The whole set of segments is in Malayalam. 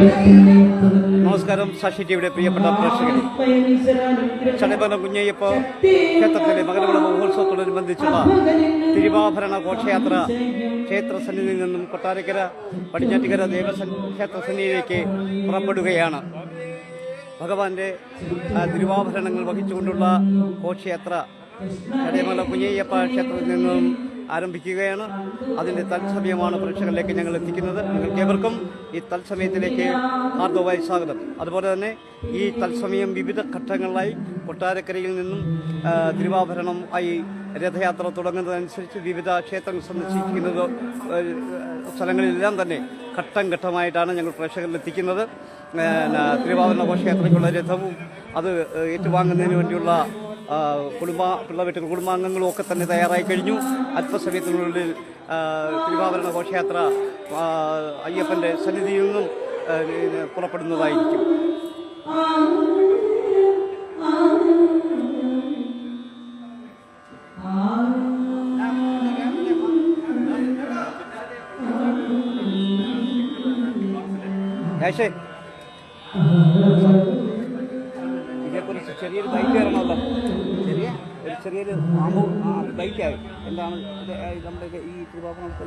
നമസ്കാരം സാക്ഷി ടിവിയുടെ പ്രിയപ്പെട്ട പ്രേക്ഷകരെ. ചടയമംഗലം കുഞ്ഞയ്യപ്പ ക്ഷേത്രത്തിലെ മകരവിള മഹോത്സവത്തോടനുബന്ധിച്ചുള്ള തിരുവാഭരണ ഘോഷയാത്ര ക്ഷേത്ര സന്നിധിയിൽ നിന്നും കൊട്ടാരക്കര പടിഞ്ഞാറ്റുകര ദേവസ്വം ക്ഷേത്ര സന്നിധിയിലേക്ക് പുറപ്പെടുകയാണ്. ഭഗവാന്റെ തിരുവാഭരണങ്ങൾ വഹിച്ചുകൊണ്ടുള്ള ഘോഷയാത്ര. ചടയമംഗലം കുഞ്ഞയ്യപ്പ ക്ഷേത്രത്തിൽ നിന്നും ആരംഭിക്കുകയാണ്. അതിന്റെ തത്സമയമാണ് പ്രേക്ഷകരിലേക്ക് ഞങ്ങൾ എത്തിക്കുന്നത്. നിങ്ങൾക്ക് ഏവർക്കും ഈ തത്സമയത്തിലേക്ക് ഹാർദവമായി സ്വാഗതം. അതുപോലെ തന്നെ ഈ തത്സമയം വിവിധ ഘട്ടങ്ങളിലായി കൊട്ടാരക്കരയിൽ നിന്നും തിരുവാഭരണം ആയി രഥയാത്ര തുടങ്ങുന്നതനുസരിച്ച് വിവിധ ക്ഷേത്രങ്ങൾ സന്ദർശിക്കുന്നത് സ്ഥലങ്ങളിലെല്ലാം തന്നെ ഘട്ടം ഘട്ടമായിട്ടാണ് ഞങ്ങൾ പിന്നെ തിരുവാഭരണ ഘോഷയാത്രയ്ക്കുള്ള രഥവും അത് ഏറ്റുവാങ്ങുന്നതിന് വേണ്ടിയുള്ള കുടുംബ പിള്ളവീട്ടുകൾ കുടുംബാംഗങ്ങളും ഒക്കെ തന്നെ തയ്യാറായി കഴിഞ്ഞു. അല്പസമയത്തിനുള്ളിൽ തിരുവാഭരണ ഘോഷയാത്ര അയ്യപ്പന്റെ സന്നിധിയിൽ നിന്നും പുറപ്പെടുന്നതായിരിക്കും. ചെറിയൊരു ബൈക്കായി. എന്താണ് നമ്മുടെ ഈ തിരുവാഭരണത്തെ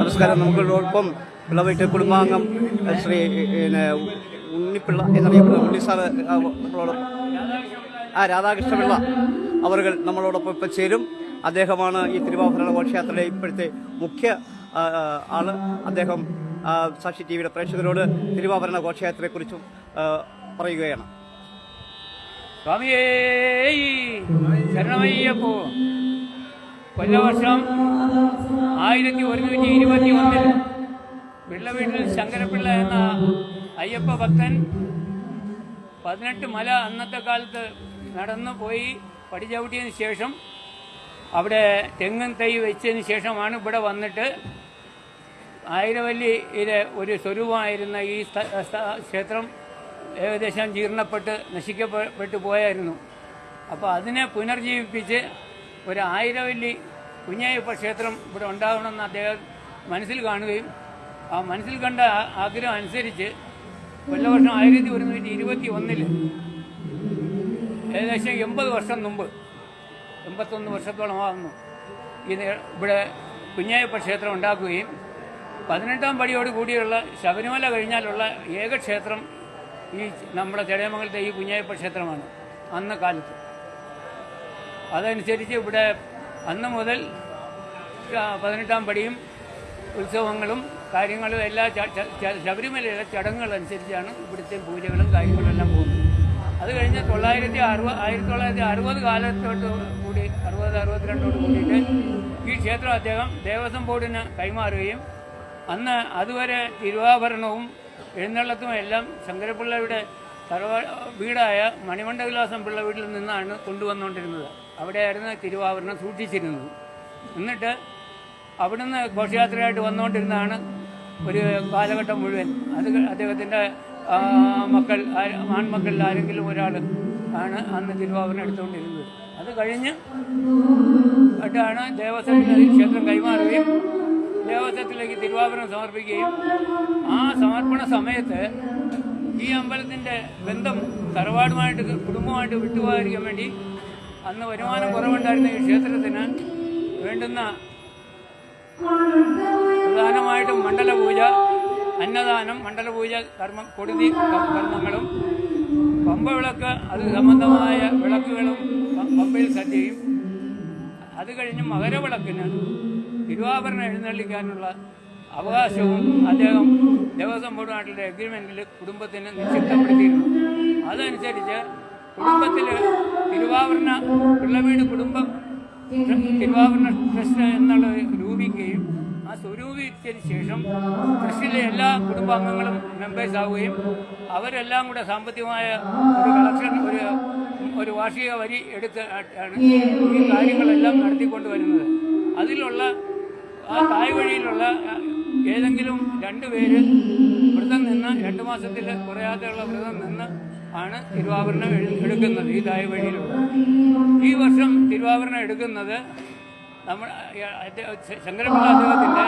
നമസ്കാരം. നമുക്കിപ്പം വിളവയിട്ട് കുടുംബാംഗം ശ്രീ പിന്നെ ഉണ്ണിപ്പിള്ള എന്നറിയപ്പെടുന്ന ഉണ്ണി സാറ് നമ്മളോട് ആ രാധാകൃഷ്ണപിള്ള അവർ നമ്മളോടൊപ്പം ഇപ്പം ചേരും. അദ്ദേഹമാണ് ഈ തിരുവാഭരണ ഘോഷയാത്രയുടെ ഇപ്പോഴത്തെ മുഖ്യ ആൾ. അദ്ദേഹം സാക്ഷി ടി വിയുടെ പ്രേക്ഷകരോട് തിരുവാഭരണ ഘോഷയാത്രയെക്കുറിച്ചും പറയുകയാണ്. സ്വാമിയേ കൊല്ലവർഷം ആയിരത്തി ഒരുന്നൂറ്റി ഇരുപത്തി ഒന്നിൽ പിള്ളവീട്ടിൽ ശങ്കരപിള്ള എന്ന അയ്യപ്പ ഭക്തൻ പതിനെട്ട് മല അന്നത്തെ കാലത്ത് നടന്നു പോയി പടിചവിട്ടിയതിന് ശേഷം അവിടെ തെങ്ങും തൈ വെച്ചതിന് ശേഷമാണ് ഇവിടെ വന്നിട്ട് ആയിരവല്ലിയിലെ ഒരു സ്വരൂപമായിരുന്ന ഈ ക്ഷേത്രം ഏകദേശം ജീർണപ്പെട്ട് നശിക്കപ്പെട്ടു പോയായിരുന്നു. അപ്പോൾ അതിനെ പുനർജീവിപ്പിച്ച് ഒരു ആയിരവല്ലി കുഞ്ഞയ്യപ്പ ക്ഷേത്രം ഇവിടെ ഉണ്ടാകണമെന്ന് അദ്ദേഹം മനസ്സിൽ കാണുകയും ആ മനസ്സിൽ കണ്ട ആഗ്രഹം അനുസരിച്ച് കൊല്ലവർഷം ആയിരത്തി ഒരുന്നൂറ്റി ഇരുപത്തി ഒന്നിൽ ഏകദേശം എൺപത് വർഷം മുമ്പ് എൺപത്തൊന്ന് വർഷത്തോളം ആകുന്നു ഇത് ഇവിടെ കുഞ്ഞായപ്പ ക്ഷേത്രം ഉണ്ടാക്കുകയും പതിനെട്ടാം പടിയോട് കൂടിയുള്ള ശബരിമല കഴിഞ്ഞാലുള്ള ഏക ക്ഷേത്രം ഈ നമ്മുടെ ചെടയമംഗലത്തെ ഈ കുഞ്ഞായപ്പ ക്ഷേത്രമാണ് അന്ന കാലത്ത്. അതനുസരിച്ച് ഇവിടെ അന്ന് മുതൽ പതിനെട്ടാം പടിയും ഉത്സവങ്ങളും കാര്യങ്ങളും എല്ലാ ശബരിമലയിലെ ചടങ്ങുകളനുസരിച്ചാണ് ഇവിടുത്തെ പൂജകളും കാര്യങ്ങളും എല്ലാം പോകുന്നത്. അത് കഴിഞ്ഞ് തൊള്ളായിരത്തി അറുപത് ആയിരത്തി തൊള്ളായിരത്തി അറുപത് കാലത്തോട്ട് കൂടി അറുപത് അറുപത്തിരണ്ടോട് കൂടിയിട്ട് ഈ ക്ഷേത്രം അദ്ദേഹം ദേവസ്വം ബോർഡിന് കൈമാറുകയും അന്ന് അതുവരെ തിരുവാഭരണവും എഴുന്നള്ളത്തും എല്ലാം ശങ്കരപിള്ളയുടെ തറവ വീടായ മണിമണ്ഡവിലാസം പിള്ള വീട്ടിൽ നിന്നാണ് കൊണ്ടുവന്നുകൊണ്ടിരുന്നത് അവിടെയായിരുന്നു തിരുവാഭരണം സൂക്ഷിച്ചിരുന്നത്. എന്നിട്ട് അവിടുന്ന് ഘോഷയാത്രയായിട്ട് വന്നുകൊണ്ടിരുന്നതാണ് ഒരു കാലഘട്ടം മുഴുവൻ. അത് അദ്ദേഹത്തിന്റെ മക്കൾ ആൺമക്കളിൽ ആരെങ്കിലും ഒരാൾ ആണ് അന്ന് തിരുവാഭരണം എടുത്തുകൊണ്ടിരുന്നത്. അത് കഴിഞ്ഞ് ആയിട്ടാണ് ദേവസ്വം ക്ഷേത്രം കൈമാറുകയും ദേവസ്വത്തിലേക്ക് തിരുവാഭരണം സമർപ്പിക്കുകയും ആ സമർപ്പണ സമയത്ത് ഈ അമ്പലത്തിന്റെ ബന്ധം തറവാടുമായിട്ട് കുടുംബമായിട്ട് വിട്ടുപോകാതിരിക്കാൻ വേണ്ടി അന്ന് വരുമാനം കുറവുണ്ടായിരുന്ന ഈ ക്ഷേത്രത്തിന് വേണ്ടുന്ന പ്രധാനമായിട്ടും മണ്ഡലപൂജ അന്നദാനം മണ്ഡലപൂജ കർമ്മ കൊടുതി കർമ്മങ്ങളും പമ്പവിളക്ക് അത് സംബന്ധമായ വിളക്കുകളും പമ്പയിൽ സദ്യയും അത് കഴിഞ്ഞ് മകരവിളക്കിന് തിരുവാഭരണം എഴുന്നള്ളിക്കാനുള്ള അവകാശവും അദ്ദേഹം ദേവസ്വം ബോർഡ് നാട്ടിലെ എഗ്രിമെന്റിൽ കുടുംബത്തിന് നിക്ഷിപ്തപ്പെടുത്തിയിരുന്നു. അതനുസരിച്ച് കുടുംബത്തിൽ തിരുവാഭരണ പിള്ളവീട് കുടുംബം തിരുവാഭരണ ട്രസ്റ്റ് എന്നുള്ള രൂപിക്കുകയും ആ സ്വരൂപിച്ചതിന് ശേഷം ട്രസ്റ്റിലെ എല്ലാ കുടുംബാംഗങ്ങളും മെമ്പേഴ്സ് ആവുകയും അവരെല്ലാം കൂടെ സാമ്പത്തികമായ ഒരു കളക്ഷൻ ഒരു ഒരു വാർഷിക വരി എടുത്ത് ആണ് ഈ കാര്യങ്ങളെല്ലാം നടത്തിക്കൊണ്ടുവരുന്നത്. അതിലുള്ള ആ തായ് വഴിയിലുള്ള ഏതെങ്കിലും രണ്ട് പേര് വ്രതം നിന്ന് രണ്ട് മാസത്തിൽ കുറയാതെയുള്ള വ്രതം നിന്ന് ആണ് തിരുവാഭരണം എടുക്കുന്നത് ഈ തായ് വഴിയിലുള്ള ഈ വർഷം തിരുവാഭരണം എടുക്കുന്നത് നമ്മൾ ശങ്കരപിള്ള അദ്ദേഹത്തിന്റെ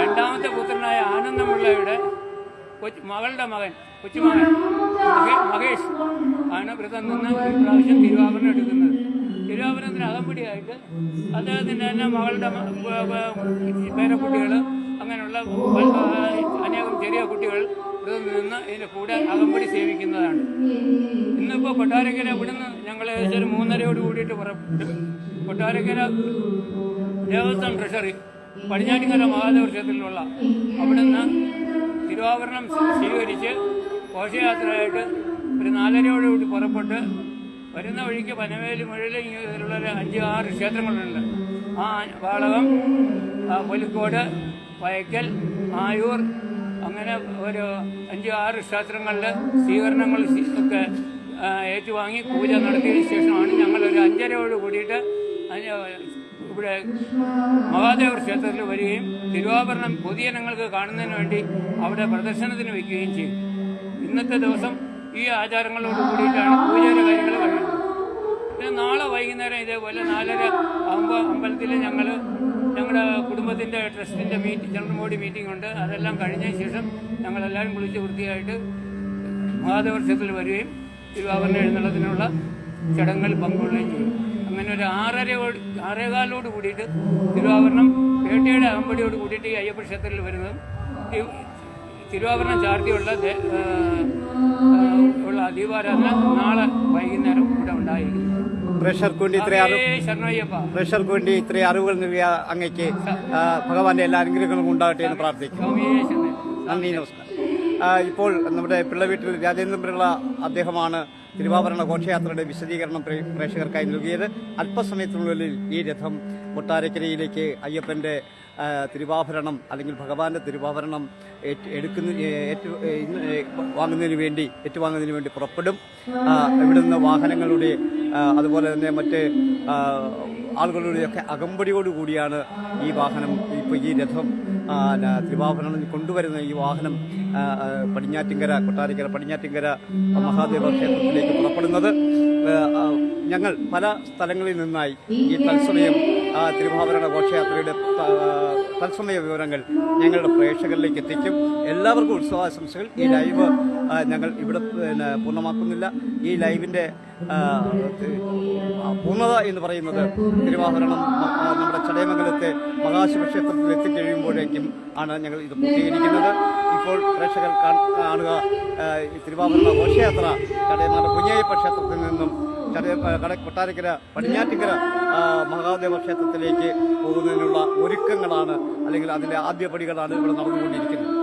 രണ്ടാമത്തെ പുത്രനായ ആനന്ദമുള്ളയുടെ കൊച്ചു മകളുടെ മകൻ കൊച്ചുമകൻ മഹേ- മഹേഷ് ആണ് വ്രതം നിന്ന് ഈ പ്രാവശ്യം തിരുവാഭരണം എടുക്കുന്നത്. തിരുവാഭരണത്തിന് അകമ്പടിയായിട്ട് അദ്ദേഹത്തിന്റെ തന്നെ മകളുടെ പേരക്കുട്ടികൾ അങ്ങനെയുള്ള അനേകം ചെറിയ കുട്ടികൾ ഇവിടെ നിന്ന് ഇതിന്റെ കൂടെ അകമ്പടി സേവിക്കുന്നതാണ്. ഇന്നിപ്പോൾ കൊട്ടാരക്കര ഇവിടുന്ന് ഞങ്ങൾ ഏകദേശം ഒരു മൂന്നരയോട് കൂടിയിട്ട് പുറപ്പെട്ടു കൊട്ടാരക്കര ദേവസ്വം ട്രഷറി പടിഞ്ഞാറ്റിക്കര മഹാദേവ ക്ഷേത്രത്തിലുള്ള അവിടുന്ന് തിരുവാഭരണം സ്വീ- സ്വീകരിച്ച് ഘോഷയാത്രയായിട്ട് ഒരു നാലരയോടുകൂടി പുറപ്പെട്ട് വരുന്ന വഴിക്ക് പനവേലി മുഴലി ഇങ്ങനെയുള്ള ഒരു അഞ്ച് ആറ് ക്ഷേത്രങ്ങളുണ്ട്. ആ വാളകം പൊലിക്കോട് വയക്കൽ ആയൂർ അങ്ങനെ ഒരു അഞ്ച് ആറ് ക്ഷേത്രങ്ങളിൽ സ്വീകരണങ്ങൾ സ്വീ- ഒക്കെ ഏറ്റുവാങ്ങി പൂജ നടത്തിയതിനു ശേഷമാണ് ഞങ്ങൾ ഒരു അഞ്ചരയോട് കൂടിയിട്ട് ഇവിടെ മഹാദേവ ക്ഷേത്രത്തിൽ വരികയും തിരുവാഭരണം പൊതുജനങ്ങൾക്ക് കാണുന്നതിന് വേണ്ടി അവിടെ പ്രദർശനത്തിന് വയ്ക്കുകയും ചെയ്യും ഇന്നത്തെ ദിവസം ഈ ആചാരങ്ങളോട് കൂടിയിട്ടാണ് പൂജയുടെ കാര്യങ്ങൾ കഴിയുന്നത് പിന്നെ നാളെ വൈകുന്നേരം ഇതേപോലെ നാലര ആകുമ്പോൾ അമ്പലത്തിൽ ഞങ്ങൾ ഞങ്ങളുടെ കുടുംബത്തിന്റെ ട്രസ്റ്റിന്റെ മീറ്റിംഗ് ജനറൽ മീറ്റിംഗ് ഉണ്ട്. അതെല്ലാം കഴിഞ്ഞ ശേഷം ഞങ്ങളെല്ലാവരും കുളിച്ച് വൃത്തിയായിട്ട് മഹാദേവ ക്ഷേത്രത്തിൽ വരികയും തിരുവാഭരണ എഴുന്നള്ളത്തിനുള്ള ചടങ്ങുകൾ പങ്കുകൊള്ളുകയും ചെയ്യും. അങ്ങനെ ഒരു ആറരയോട് ആറേകാലോട് കൂടിയിട്ട് തിരുവാഭരണം പേട്ടയുടെ അമ്പടിയോട് കൂടിയിട്ട് ഈ അയ്യപ്പ ക്ഷേത്രത്തിൽ വരുന്നതും തിരുവാഭരണം ചാർത്തിയുള്ള ഉള്ള ദീപാരാധന നാളെ വൈകുന്നേരം ഇവിടെ ഉണ്ടായിരിക്കും പ്രഷർ ഇത്രയും പ്രഷർ ഇത്രയും അറിവുകൾ നൽകിയ അങ്ങയ്ക്ക് ഭഗവാന്റെ എല്ലാ അനുഗ്രഹങ്ങളും ഉണ്ടാകട്ടെ എന്ന് പ്രാർത്ഥിക്കുന്നു. നന്ദി നമസ്കാരം. ഇപ്പോൾ നമ്മുടെ പിള്ളവീട്ടിൽ രാജേന്ദ്രൻ പിള്ള അദ്ദേഹമാണ് തിരുവാഭരണ ഘോഷയാത്രയുടെ വിശദീകരണം പ്രേക്ഷകർക്കായി നൽകിയത്. അല്പസമയത്തിനുള്ളിൽ ഈ രഥം കൊട്ടാരക്കരയിലേക്ക് അയ്യപ്പന്റെ ആ, തിരുവാഭരണം അല്ലെങ്കിൽ ഭഗവാന്റെ തിരുവാഭരണം എടുക്കുന്ന വാങ്ങുന്നതിന് വേണ്ടി ഏറ്റുവാങ്ങുന്നതിന് വേണ്ടി പുറപ്പെടും. ഇവിടെ നിന്ന് വാഹനങ്ങളുടെ അതുപോലെ തന്നെ മറ്റ് ആളുകളുടെ ആളുകളുടെയൊക്കെ അകമ്പടിയോടുകൂടിയാണ് ഈ വാഹനം ഇപ്പോൾ ഈ രഥം തിരുവാഭരണം കൊണ്ടുവരുന്ന ഈ വാഹനം പടിഞ്ഞാറ്റിങ്കര കൊട്ടാരക്കര പടിഞ്ഞാറ്റിങ്കര മഹാദേവ ക്ഷേത്രത്തിലേക്ക് പുറപ്പെടുന്നത്. ഞങ്ങൾ പല സ്ഥലങ്ങളിൽ നിന്നായി ഈ തത്സമയം തിരുവാഭരണ ഘോഷയാത്രയുടെ തത്സമയ വിവരങ്ങൾ ഞങ്ങളുടെ പ്രേക്ഷകരിലേക്ക് എത്തിക്കും. എല്ലാവർക്കും ഉത്സവാശംസകൾ. ഈ ലൈവ് ഞങ്ങൾ ഇവിടെ പിന്നെ പൂർണമാക്കുന്നില്ല. ഈ ലൈവിന്റെ പൂർണത എന്ന് പറയുന്നത് തിരുവാഭരണം നമ്മുടെ ചടയമംഗലത്തെ മഹാശിവക്ഷേത്രത്തിൽ എത്തിക്കഴിയുമ്പോഴേക്കും ആണ് ഞങ്ങൾ ഇത് പൂർത്തീകരിക്കുന്നത്. ഇപ്പോൾ പ്രേക്ഷകർ കാണുക തിരുവാഭരണ ഘോഷയാത്ര ചടയമംഗലം കുഞ്ഞയ്യപ്പ ക്ഷേത്രത്തിൽ നിന്നും കട കൊട്ടാരക്കര പടിഞ്ഞാറ്റിക്കര മഹാദേവ ക്ഷേത്രത്തിലേക്ക് പോകുന്നതിനുള്ള ഒരുക്കങ്ങളാണ് അല്ലെങ്കിൽ അതിന്റെ ആദ്യപടികളാണ് ഇവിടെ നടന്നുകൊണ്ടിരിക്കുന്നത്.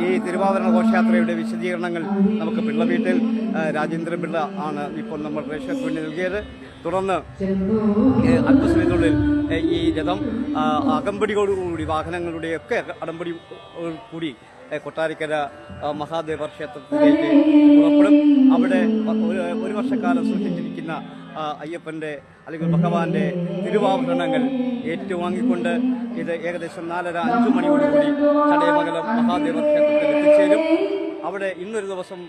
ഈ തിരുവാതിരണ ഘോഷയാത്രയുടെ വിശദീകരണങ്ങൾ നമുക്ക് പിള്ള വീട്ടിൽ ആ, രാജേന്ദ്രൻ പിള്ള ആണ് ഇപ്പോൾ നമ്മൾ പ്രേക്ഷകർക്ക് വേണ്ടി നൽകിയത്. തുടർന്ന് അല്പസമയത്തിനുള്ളിൽ ഈ രഥം അകമ്പടിയോടുകൂടി വാഹനങ്ങളുടെയൊക്കെ അടമ്പടി കൂടി കൊട്ടാരക്കര മഹാദേവ ക്ഷേത്രത്തിലേക്ക് പുറപ്പെടും. അവിടെ ഒരു വർഷക്കാലം സൂക്ഷിച്ചിരിക്കുന്ന അയ്യപ്പന്റെ അല്ലെങ്കിൽ ഭഗവാന്റെ തിരുവാഭരണങ്ങൾ ഏറ്റുവാങ്ങിക്കൊണ്ട് ഇത് ഏകദേശം നാലര അഞ്ചു മണിയോടുകൂടി ചടയമംഗലം മഹാദേവ ക്ഷേത്രത്തിൽ എത്തിച്ചേരും. അവിടെ ഇന്നൊരു ദിവസം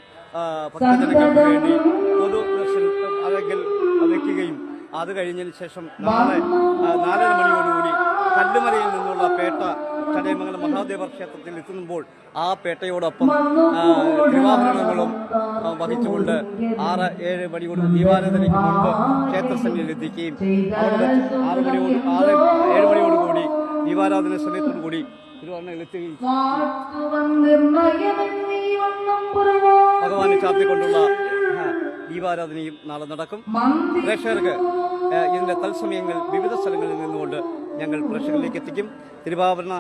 ഭക്തജനങ്ങൾക്ക് വേണ്ടി പൊതു ദർശനം അല്ലെങ്കിൽ വയ്ക്കുകയും. അത് കഴിഞ്ഞതിന് ശേഷം നാളെ ആ, മഹാദേവ ക്ഷേത്രത്തിൽ എത്തുമ്പോൾ ആ പേട്ടയോടൊപ്പം ദിവാഭരണങ്ങളും തിരുവാഭരണങ്ങളും വഹിച്ചുകൊണ്ട് ആറ് ഏഴ് മണിയോട് ദീപാരാധനയ്ക്ക് മുൻപ് ക്ഷേത്രസന്നിധിയിൽ എത്തിക്കുകയും അവിടെ ആറ് മണിയോട് ആറ് ഏഴ് മണിയോടുകൂടി ദീപാരാധന സമയത്തോടു കൂടി തിരുവാഭരണങ്ങൾ എത്തുകയും ഭഗവാനെ ചാർത്തിക്കൊണ്ടുള്ള ദീപാരാധനയും നാളെ നടക്കും. പ്രേക്ഷകർക്ക് ഇതിന്റെ തത്സമയങ്ങൾ വിവിധ സ്ഥലങ്ങളിൽ നിന്നുകൊണ്ട് ഞങ്ങൾ പ്രേക്ഷകരിലേക്ക് എത്തിക്കും. തിരുവാഭരണ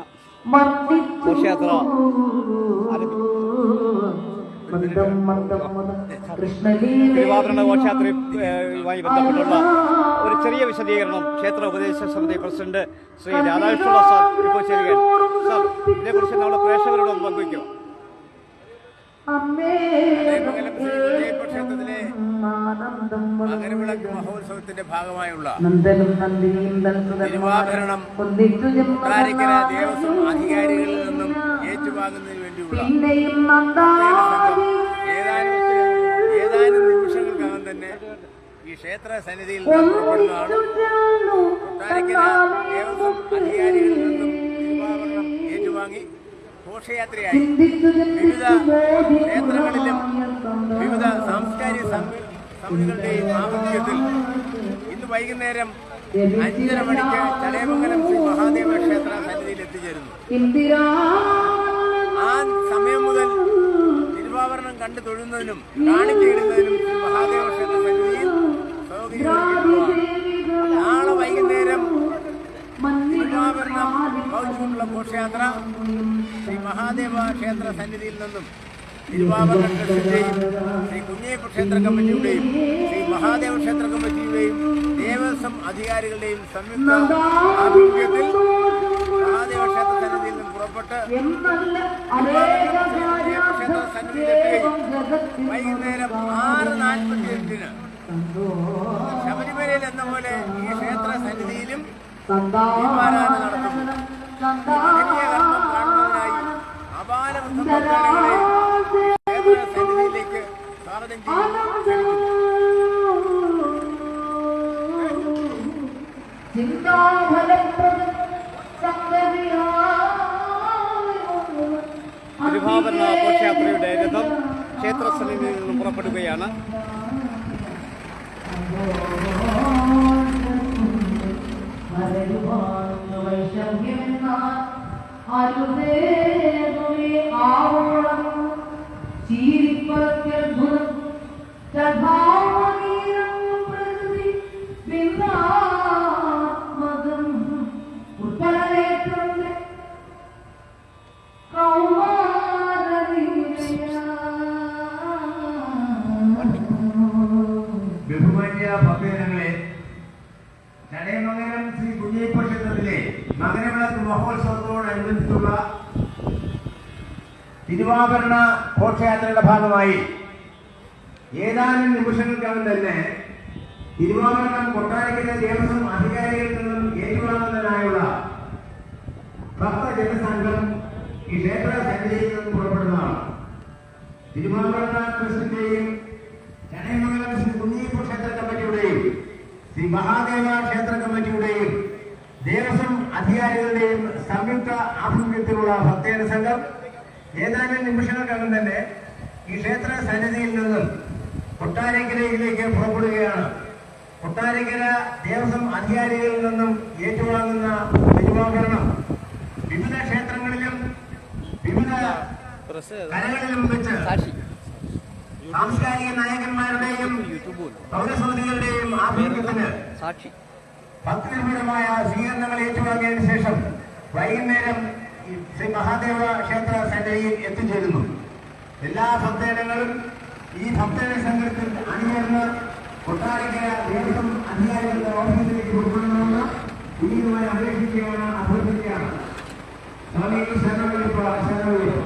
ഘോഷയാത്ര തിരുവാഭരണ ഘോഷയാത്രയുമായി ബന്ധപ്പെട്ടുള്ള ഒരു ചെറിയ വിശദീകരണം. ക്ഷേത്ര ഉപദേശ സമിതി പ്രസിഡന്റ് ശ്രീ രാധാകൃഷ്ണ സാർ ഇപ്പോൾ ചേരുകയാണ്. സാർ ഇതിനെക്കുറിച്ച് നമ്മുടെ പ്രേക്ഷകരോടൊന്ന് പങ്കുവയ്ക്കും. ക്ഷേത്രത്തിലെ മകരവിളക്ക് മഹോത്സവത്തിന്റെ ഭാഗമായുള്ള തിരുവാഭരണം ദേവസ്വം അധികാരികളിൽ നിന്നും ഏറ്റുവാങ്ങുന്നതിന് വേണ്ടിയുള്ള ഏതാനും നിമിഷങ്ങൾക്കകം തന്നെ ഈ ക്ഷേത്ര സന്നിധിയിൽ ദേവസ്വം അധികാരികളിൽ നിന്നും തിരുവാഭരണം ഏറ്റുവാങ്ങി ഘോഷയാത്രയായി. വിവിധ ക്ഷേത്രങ്ങളിലും വിവിധ സാംസ്കാരിക സമിതികളുടെയും ആഭിമുഖ്യത്തിൽ ഇന്ന് വൈകുന്നേരം അഞ്ചര മണിക്ക് ചടയമംഗലം ശ്രീ മഹാദേവ ക്ഷേത്ര സന്നിധിയിൽ എത്തിച്ചേരുന്നു. ആ സമയം മുതൽ തിരുവാഭരണം കണ്ടു തൊഴുന്നതിനും കാണിക്കയിടുന്നതിനും ശ്രീ മഹാദേവ ക്ഷേത്ര സന്നിധിയിൽ നാളെ വൈകുന്നേരം തിരുവാഭരണം വഹിച്ചുകൊണ്ടുള്ള ഘോഷയാത്ര. ശ്രീ മഹാദേവ ക്ഷേത്ര സന്നിധിയിൽ നിന്നും തിരുവാഭരണ ട്രസ്റ്റിന്റെയും ശ്രീ കുഞ്ഞേപ്പ് ക്ഷേത്ര കമ്മിറ്റിയുടെയും ശ്രീ മഹാദേവ ക്ഷേത്ര കമ്മിറ്റിയുടെയും ദേവസ്വം അധികാരികളുടെയും സംയുക്ത ആഭിമുഖ്യത്തിൽ മഹാദേവ ക്ഷേത്ര സന്നിധിയിൽ നിന്നും പുറപ്പെട്ട് ക്ഷേത്ര സന്നിധിയിലെത്തുകയും വൈകുന്നേരം ആറ് നാൽപ്പത്തി എട്ടിന് ശബരിമലയിൽ എന്ന പോലെ ഈ ക്ഷേത്ര സന്നിധിയിലും ചെയ്യുന്നു ഘോഷയാത്രയുടെ രഥം ക്ഷേത്രസ്ഥലിൽ നിന്നും പുറപ്പെടുകയാണ്. ഉൾപ്പെടെ മകരവിളക്ക് മഹോത്സവത്തോടനുബന്ധിച്ചുള്ള തിരുവാഭരണ ഘോഷയാത്രയുടെ ഭാഗമായി ഏതാനും നിമിഷങ്ങൾക്കകം തന്നെ തിരുവാഭരണം കൊട്ടാരക്കര ദേവസ്വം അധികാരികളിൽ നിന്നും ഏറ്റുവാങ്ങുന്നതിനായുള്ള ഭക്തജനസംഘം ഈ ക്ഷേത്ര സന്നിധിയിൽ നിന്നും പുറപ്പെടുന്നതാണ്. തിരുവാഭരണ ട്രസ്റ്റിന്റെയും ചടയമംഗലം ശ്രീ കുഞ്ഞിയപ്പ ക്ഷേത്ര കമ്മിറ്റിയുടെയും ശ്രീ മഹാദേവ ക്ഷേത്ര കമ്മിറ്റിയുടെയും ദേവസ്വം അധികാരികളുടെയും സംയുക്ത ആഭിമുഖ്യത്തിലുള്ള ഭക്തജന സംഘം ഏതാനും നിമിഷങ്ങൾക്കകം തന്നെ ഈ ക്ഷേത്ര സന്നിധിയിൽ നിന്നും കൊട്ടാരക്കരയിലേക്ക് പുറപ്പെടുകയാണ്. കൊട്ടാരക്കര ദേവസ്വം അധികാരികളിൽ നിന്നും ഏറ്റുവാങ്ങുന്ന തിരുവാഭരണം വിവിധ ക്ഷേത്രങ്ങളിലും വിവിധ കലകളിലും വെച്ച് സാംസ്കാരിക നായകന്മാരുടെയും പൗരസ്മൃതികളുടെയും ആഭിമുഖ്യത്തിന് സാക്ഷി. ഭക്തിനിർഭരമായ സ്വീകരണങ്ങൾ ഏറ്റുവാങ്ങിയതിനു ശേഷം വൈകുന്നേരം ശ്രീ മഹാദേവ ക്ഷേത്ര സന്നിധിയിൽ എത്തിച്ചേരുന്നു. എല്ലാ ഭക്തജനങ്ങളും ഈ ഭക്തജന സംഘത്തിൽ അണിചേർന്ന് കൊട്ടാരക്കര ദേവസ്വം അധികാരികളുടെ ഓഫീസിലേക്ക് കൊടുക്കണമെന്ന് ഇനിയുമായി അപേക്ഷിക്കുകയാണ് അഭ്യർത്ഥിക്കുകയാണ്. സ്വാമികൾ ശരണവിളിപ്പ് ശരണവിളിപ്പ്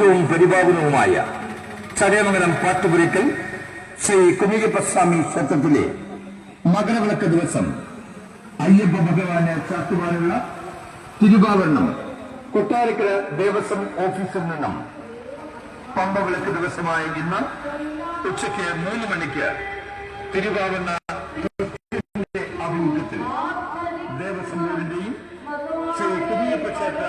പവിത്രവും പരിപാലനവുമായ ചടയമംഗലം പാട്ടുപുരക്കൽ ശ്രീ കുഞ്ഞിയപ്പസ്വാമി ക്ഷേത്രത്തിലെ മകരവിളക്ക് ദിവസം അയ്യപ്പ ഭഗവാന് ചാത്തുവാനുള്ള തിരുവാവരണം കൊട്ടാരക്കര ദേവസ്വം ഓഫീസിൽ നിന്നും പമ്പവിളക്ക് ദിവസമായ ഇന്ന് ഉച്ചയ്ക്ക് മൂന്ന് മണിക്ക് തിരുവാവരണ ആഭിമുഖ്യത്തിൽ ദേവസ്വം ശ്രീ കുഞ്ഞിയപ്പ ക്ഷേത്ര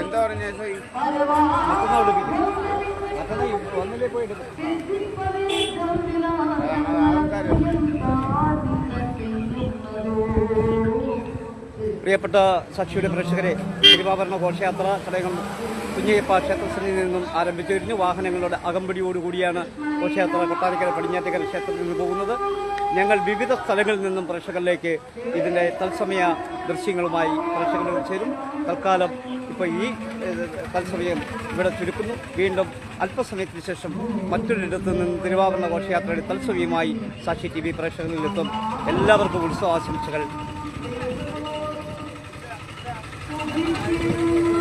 എന്താ പറഞ്ഞ ഒന്നിലേ പോയി എടുക്കും. പ്രിയപ്പെട്ട സാക്ഷിയുടെ പ്രേക്ഷകരെ തിരുവാഭരണ ഘോഷയാത്ര ചടങ്ങുകൾ കുഞ്ഞയ്യപ്പ ക്ഷേത്രത്തിൽ നിന്നും ആരംഭിച്ചു കഴിഞ്ഞു വാഹനങ്ങളുടെ അകമ്പടിയോടുകൂടിയാണ് ഘോഷയാത്ര കൊട്ടാരക്കര പടിഞ്ഞാറ്റക്കര ക്ഷേത്രത്തിൽ നിന്ന് പോകുന്നത്. ഞങ്ങൾ വിവിധ സ്ഥലങ്ങളിൽ നിന്നും പ്രേക്ഷകരിലേക്ക് ഇതിന്റെ തത്സമയ ദൃശ്യങ്ങളുമായി പ്രേക്ഷകരിൽ ചേരും. തൽക്കാലം ഇപ്പോൾ ഈ തത്സമയം ഇവിടെ ചുരുക്കുന്നു. വീണ്ടും അല്പസമയത്തിന് ശേഷം മറ്റൊരിടത്ത് നിന്ന് തിരുവാഭരണ ഘോഷയാത്രയുടെ തത്സമയമായി സാക്ഷി ടി വി പ്രേക്ഷകരിലെത്തും എല്ലാവർക്കും ഉത്സവാശംസകൾ. you.